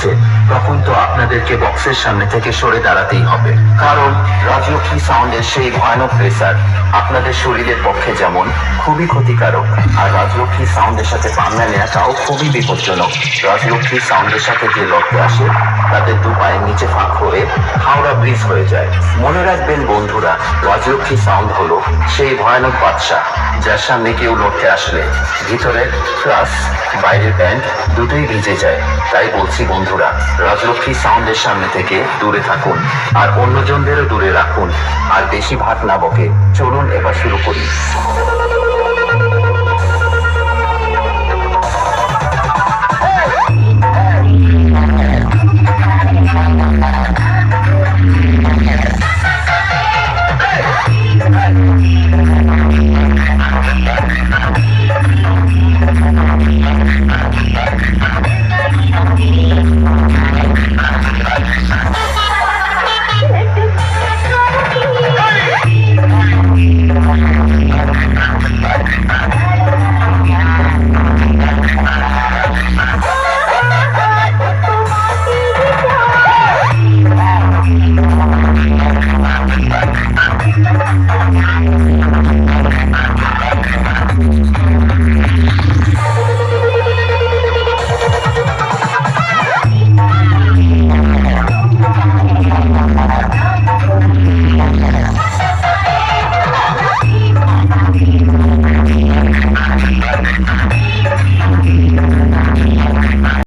Good. তখন তো আপনাদেরকে বক্সের সামনে থেকে সরে দাঁড়াতেই হবে। কারণ রাজলক্ষ্মী সাউন্ডের সেই ভয়ানক প্রেসার আপনাদের শরীরের পক্ষে যেমন খুবই ক্ষতিকারক, আর রাজলক্ষ্মী সাউন্ডের সাথে পাঙ্গা নেওয়াটাও খুবই বিপজ্জনক। রাজলক্ষ্মী সাউন্ডের সাথে যে লড়তে আসে, তাদের দু পায়ের নিচে ফাঁক হয়ে হাওড়া ব্রিজ হয়ে যায়। মনে রাখবেন বন্ধুরা, রাজলক্ষ্মী সাউন্ড হলো সেই ভয়ানক বাদশাহ, যার সামনে কেউ লড়তে আসলে ভিতরের ক্লাস, বাইরের প্যান্ট দুটোই ভিজে যায়। তাই বলছি বন্ধুরা রাজলক্ষ্মী সাউন্ডের সামনে থেকে দূরে থাকুন, আর অন্যজনদেরও দূরে রাখুন, আর বেশি ভাত না বকে। চলুন এবার শুরু করি। Thank you.